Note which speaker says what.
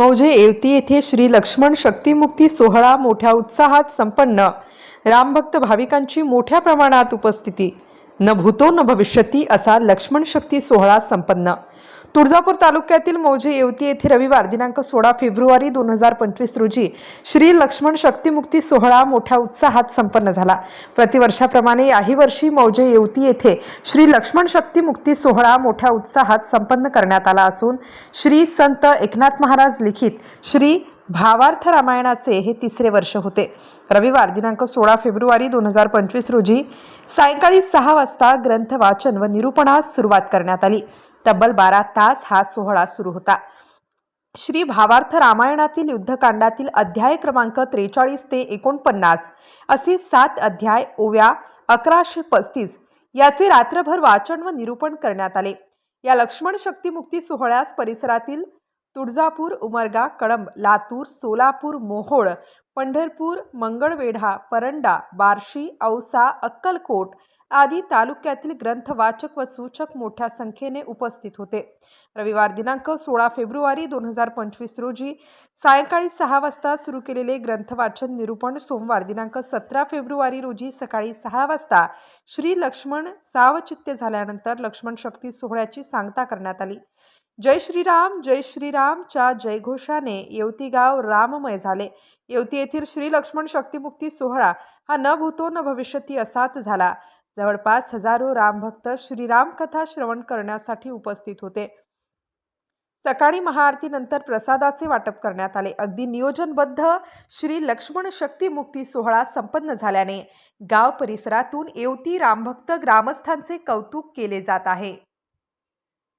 Speaker 1: मौजे येवती येथे श्री लक्ष्मण शक्तिमुक्ती सोहळा मोठ्या उत्साहात संपन्न. रामभक्त भाविकांची मोठ्या प्रमाणात उपस्थिती. न भूतो न भविष्यती असा लक्ष्मण शक्ती सोहळा संपन्न. तुळजापूर तालुक्यातील मौजे येवती येथे रविवार दिनांक सोळा फेब्रुवारी दोन हजार पंचवीस रोजी श्री लक्ष्मण शक्तिमुक्ती सोहळा मोठ्या उत्साहात संपन्न झाला. प्रतिवर्षाप्रमाणे याही वर्षी मौजे येवती येथे श्री लक्ष्मण शक्तिमुक्ती सोहळा मोठ्या उत्साहात संपन्न करण्यात आला असून श्री संत एकनाथ महाराज लिखित श्री भावार्थ रामायणाचे हे तिसरे वर्ष होते. रविवार दिनांक सोळा फेब्रुवारी दोन हजार पंचवीस रोजी सायंकाळी सहा वाजता ग्रंथ वाचन व निरूपणास सुरुवात करण्यात आली. तब्बल बारा तास हा सोहळा सुरू होता. श्री भावार्थ रामायणातील युद्धकांडातील अध्याय क्रमांक त्रेचाळीस ते एकोणपन्नास असे सात अध्याय ओव्या अकराशे पस्तीस याचे रात्रभर वाचन व निरूपण करण्यात आले. या लक्ष्मण शक्तिमुक्ती सोहळ्यास परिसरातील तुळजापूर उमरगा कळंब लातूर सोलापूर मोहोळ पंढरपूर मंगळवेढा परंडा बार्शी औसा अक्कलकोट आदी तालुक्यातील ग्रंथवाचक व सूचक मोठ्या संख्येने उपस्थित होते. रविवार दिनांक सोळा फेब्रुवारी दोन हजार पंचवीस रोजी सायंकाळी सहा वाजता सुरू केलेले ग्रंथवाचन निरूपण सोमवार दिनांक सतरा फेब्रुवारी रोजी सकाळी सहा वाजता श्री लक्ष्मण सावचित्य झाल्यानंतर लक्ष्मण शक्ती सोहळ्याची सांगता करण्यात आली. जय श्रीराम जय श्रीरामच्या जयघोषाने येवती गाव राममय झाले. येवती येथील श्री लक्ष्मण शक्तिमुक्ती सोहळा हा न भूतो न भविष्यती असाच झाला. जवळपास हजारो रामभक्त श्रीराम कथा श्रवण करण्यासाठी उपस्थित होते. सकाळी महाआरतीनंतर प्रसादाचे वाटप करण्यात आले. अगदी नियोजनबद्ध श्री लक्ष्मण शक्ती मुक्ती सोहळा संपन्न झाल्याने गाव परिसरातून येवती रामभक्त ग्रामस्थांचे कौतुक केले जात आहे.